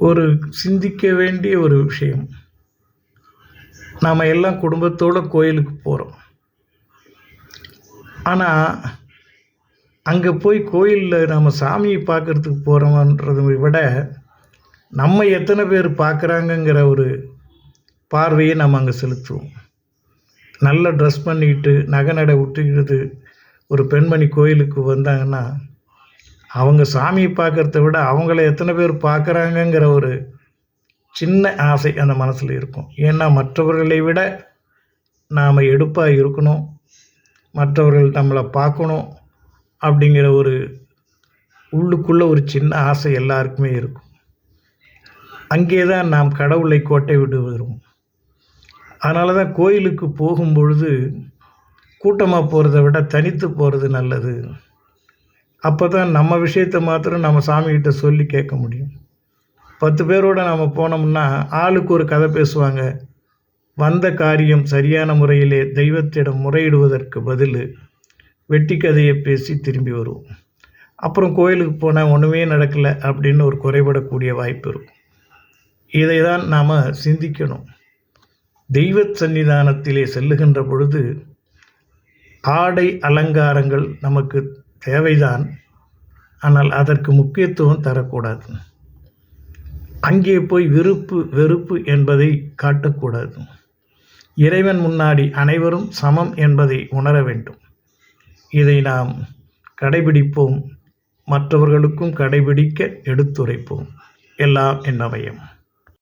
ஒரு சிந்திக்க வேண்டிய ஒரு விஷயம். நாம் எல்லாம் குடும்பத்தோடு கோயிலுக்கு போகிறோம் ஆனால் அங்கே போய் கோயிலில் நம்ம சாமியை பார்க்குறதுக்கு போகிறோமன்றதை விட நம்ம எத்தனை பேர் பார்க்குறாங்கங்கிற ஒரு பார்வையை நம்ம அங்கே செலுத்துவோம். நல்லா ட்ரெஸ் பண்ணிக்கிட்டு நகை நடை விட்டுக்கிட்டு ஒரு பெண்மணி கோயிலுக்கு வந்தாங்கன்னா அவங்க சாமியை பார்க்குறத விட அவங்கள எத்தனை பேர் பார்க்குறாங்கங்கிற ஒரு சின்ன ஆசை அந்த மனசில் இருக்கும். ஏன்னா மற்றவர்களை விட நாம் எடுப்பாக இருக்கணும். மற்றவர்கள் நம்மளை பார்க்கணும் அப்படிங்கிற ஒரு உள்ளுக்குள்ளே ஒரு சின்ன ஆசை எல்லாருக்குமே இருக்கும். அங்கே தான் நாம் கடவுளை கோட்டை விட்டு வருவோம். அதனால தான் கோயிலுக்கு போகும் பொழுது கூட்டமாக போகிறத விட தனித்து போகிறது நல்லது. அப்போ தான் நம்ம விஷயத்தை மாத்திரம் நம்ம சாமிகிட்ட சொல்லி கேட்க முடியும். பத்து பேரோட நம்ம போனோம்னா ஆளுக்கு ஒரு கதை பேசுவாங்க. வந்த காரியம் சரியான முறையிலே தெய்வத்திடம் முறையிடுவதற்கு பதில். வெட்டி கதையை பேசி திரும்பி வருவோம். அப்புறம் கோயிலுக்கு போனால் ஒன்றுமே நடக்கலை அப்படின்னு ஒரு குறைபடக்கூடிய வாய்ப்பு இருக்கும். இதை தான் நாம் சிந்திக்கணும். தெய்வ சன்னிதானத்திலே செல்லுகின்ற பொழுது ஆடை அலங்காரங்கள் நமக்கு தேவைதான். ஆனால் அதற்கு முக்கியத்துவம் தரக்கூடாது. அங்கே போய் விருப்பு வெறுப்பு என்பதை காட்டக்கூடாது. இறைவன் முன்னாடி அனைவரும் சமம் என்பதை உணர வேண்டும். இதை நாம் கடைபிடிப்போம். மற்றவர்களுக்கும் கடைபிடிக்க எடுத்துரைப்போம். எல்லாம் என்னவயம்